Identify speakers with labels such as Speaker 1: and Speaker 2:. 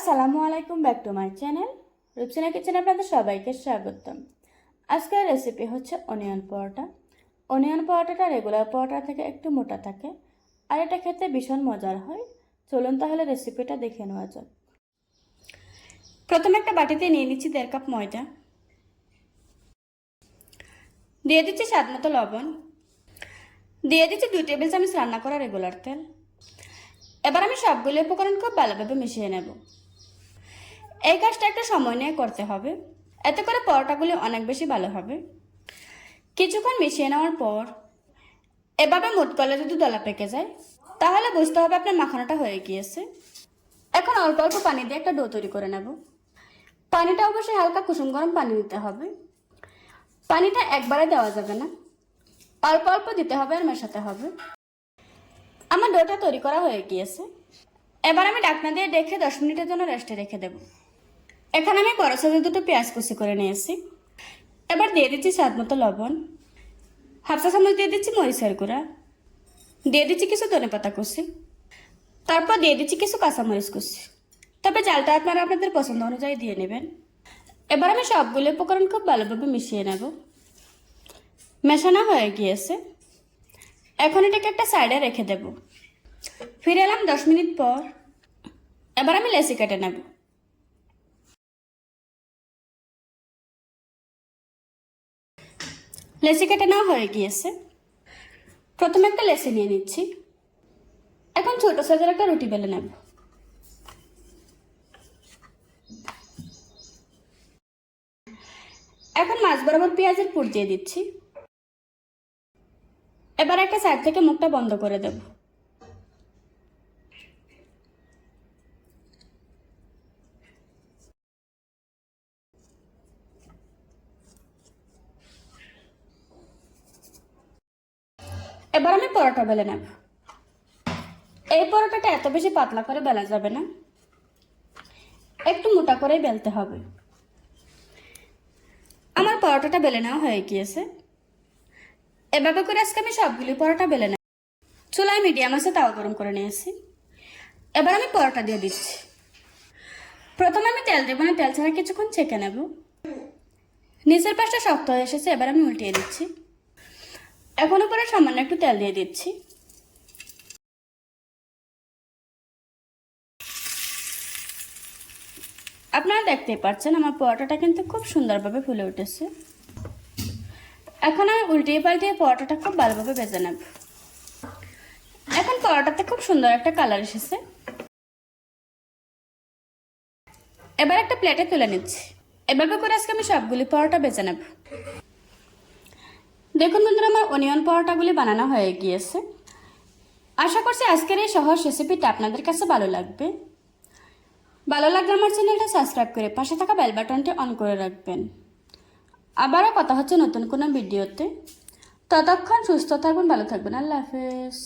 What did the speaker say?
Speaker 1: আসসালামু আলাইকুম back to my channel Rupsina কিচেনে আপনাদের সবাইকে স্বাগতম। আজকের রেসিপি হচ্ছে অনিয়ন পরোটা। অনিয়ন পরোটাটা রেগুলার পরোটা থেকে একটু মোটা থাকে আর এটা খেতে ভীষণ মজার হয়। চলুন তাহলে রেসিপিটা দেখে নেওয়া যাক। প্রথমে একটা বাটিতে নিয়ে নিচ্ছি দেড় কাপ ময়দা। দিয়ে দিচ্ছি স্বাদ মতো লবণ। দিয়ে দিচ্ছি দুই টেবিল চামচ রান্না করা রেগুলার তেল। এবার আমি সবগুলো উপকরণ খুব ভালোভাবে মিশিয়ে নেব। এই কাজটা একটা সময় নিয়ে করতে হবে। এতে করে পরোটাগুলি অনেক বেশি ভালো হবে। কিছুক্ষণ মিশিয়ে নেওয়ার পর এভাবে মুট করলে যদি দলা পেকে যায়, তাহলে বুঝতে হবে আপনার মাখানোটা হয়ে গিয়েছে। এখন অল্প অল্প পানি দিয়ে একটা ডো তৈরি করে নেব। পানিটা অবশ্যই হালকা কুসুম গরম পানি দিতে হবে। পানিটা একবারে দেওয়া যাবে না। অল্প অল্প দিতে হবে আর মেশাতে হবে। আমার ডোটা তৈরি করা হয়ে গিয়েছে। এবার আমি ডাকনা দিয়ে দেখে দশ মিনিটের জন্য রেস্টে রেখে দেব। এখানে আমি বড় সাইজের দুটো পেঁয়াজ কুচি করে নিয়েছি। এবার দিয়ে দিচ্ছি স্বাদ মতো লবণ। হাফ চা চামচ দিয়ে দিচ্ছি মরিচের গুঁড়া। দিয়ে দিচ্ছি কিছু ধনে পাতা কুচি। তারপর দিয়ে দিচ্ছি কিছু কাঁচামরিচ কুচি। তবে চালটা আপনারা আপনাদের পছন্দ অনুযায়ী দিয়ে নেবেন। এবার আমি সবগুলো উপকরণ খুব ভালোভাবে মিশিয়ে নেব। মেশানো হয়ে গিয়েছে। এখন এটাকে একটা সাইডে রেখে দেব। ফিরে এলাম দশ মিনিট পর। এবার আমি লেসি কেটে নেব। লেসি কেটে নেওয়া হয়ে গিয়েছে। প্রথমে একটা লেসি নিয়ে নিচ্ছি। এখন ছোট সাইজের একটা রুটি বেলে নেব। এখন মাছ বরাবর পেঁয়াজের পুর দিয়ে দিচ্ছি। এবার একটা সাইড থেকে মুখটা বন্ধ করে দেব। এবার আমি পরোটা বেলে নেব। এই পরোটাটা এত বেশি পাতলা করে বেলা যাবে না। একটু মোটা করেই বেলতে হবে। আমার পরোটাটা বেলে নেওয়া হয়ে গিয়েছে। এভাবে করে আজকে আমি সবগুলি পরোটা বেলে নেব। চুলায় মিডিয়াম আছে তাওয়া গরম করে নিয়েছি। এবার আমি পরোটা দিয়ে দিচ্ছি। প্রথমে আমি তেল দেবো না, তেল ছাড়া কিছুক্ষণ ছেঁকে নেব। নিচের পাশটা শক্ত হয়ে এসেছে, এবার আমি উল্টিয়ে দিচ্ছি। এখন উপরে সামান্য একটু তেল দিয়ে দিচ্ছি। আপনারা দেখতেই পাচ্ছেন আমার পরোটাটা কিন্তু খুব সুন্দরভাবে ফুলে উঠেছে। এখন আমি উল্টিয়ে পাল্টিয়ে পরোটাটা খুব ভালোভাবে ভেজে নেব। এখন পরোটাতে খুব সুন্দর একটা কালার এসেছে। এবার একটা প্লেটে তুলে নিচ্ছি। এভাবে করে আজকে আমি সবগুলি পরোটা বেজে নেব। দেখুন বন্ধুরা, আমার অনিয়ন পরোটাগুলি বানানো হয়ে গিয়েছে। আশা করছি আজকের এই সহজ রেসিপিটা আপনাদের কাছে ভালো লাগবে। ভালো লাগলে আমার চ্যানেলটা সাবস্ক্রাইব করে পাশে থাকা বেল বাটনটি অন করে রাখবেন। আবারও কথা হচ্ছে নতুন কোনো ভিডিওতে ততক্ষণ সুস্থ থাকবেন ভালো থাকবেন। আল্লাহ হাফেজ।